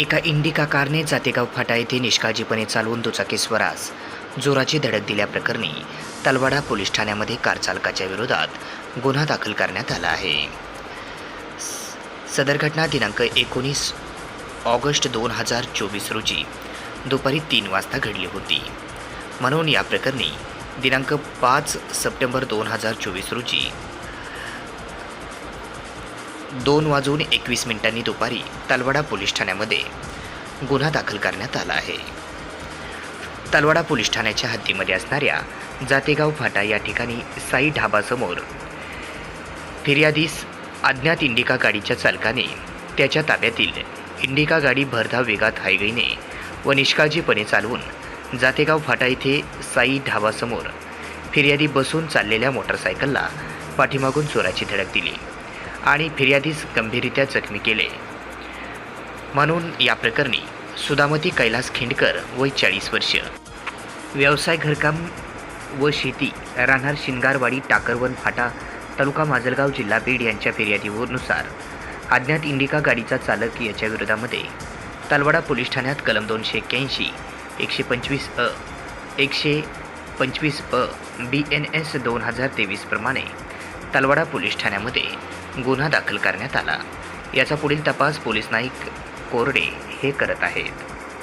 एका इंडिका कारने जातेगाव फाटा येथे निष्काळजीपणे चालवून दुचाकी स्वरास जोराची धडक दिल्याप्रकरणी तलवाडा पोलीस ठाण्यामध्ये कार चालकाच्या विरोधात गुन्हा दाखल करण्यात आला आहे. सदर घटना दिनांक एकोणीस ऑगस्ट दोन हजार चोवीस रोजी दुपारी तीन वाजता घडली होती. म्हणून या प्रकरणी दिनांक पाच सप्टेंबर दोन हजार चोवीस रोजी दोन वाजून एकवीस मिनिटांनी दुपारी तलवाडा पोलीस ठाण्यामध्ये गुन्हा दाखल करण्यात आला आहे. तलवाडा पोलीस ठाण्याच्या हद्दीमध्ये असणाऱ्या जातेगाव फाटा या ठिकाणी साई ढाबासमोर फिर्यादीस अज्ञात इंडिका गाडीच्या चालकाने त्याच्या ताब्यातील इंडिका गाडी भरधाव वेगात हायवेने व निष्काळजीपणे चालवून जातेगाव फाटा येथे साई ढाबासमोर फिर्यादी बसून चाललेल्या मोटरसायकलला पाठीमागून चोराची धडक दिली. आणि फिर्यादीस गंभीररित्या जखमी केले. म्हणून या प्रकरणी सुदामती कैलास खिंडकर वय चाळीस वर्ष. व्यवसाय घरकाम व शेती राहणार शिंगारवाडी टाकरवन फाटा तालुका माजलगाव जिल्हा बीड यांच्या फिर्यादीनुसार अज्ञात इंडिका गाडीचा चालक याच्या विरोधामध्ये तलवाडा पोलीस ठाण्यात कलम दोनशे एक्क्याऐंशी एकशे पंचवीस अ एकशे पंचवीस अ बी एन एस दोन हजार तेवीसप्रमाणे तलवाडा पोलीस ठाण्यामध्ये गुन्हा दाखल करण्यात आला. याचा पुढील तपास पोलीस नाईक कोरडे हे करत आहेत.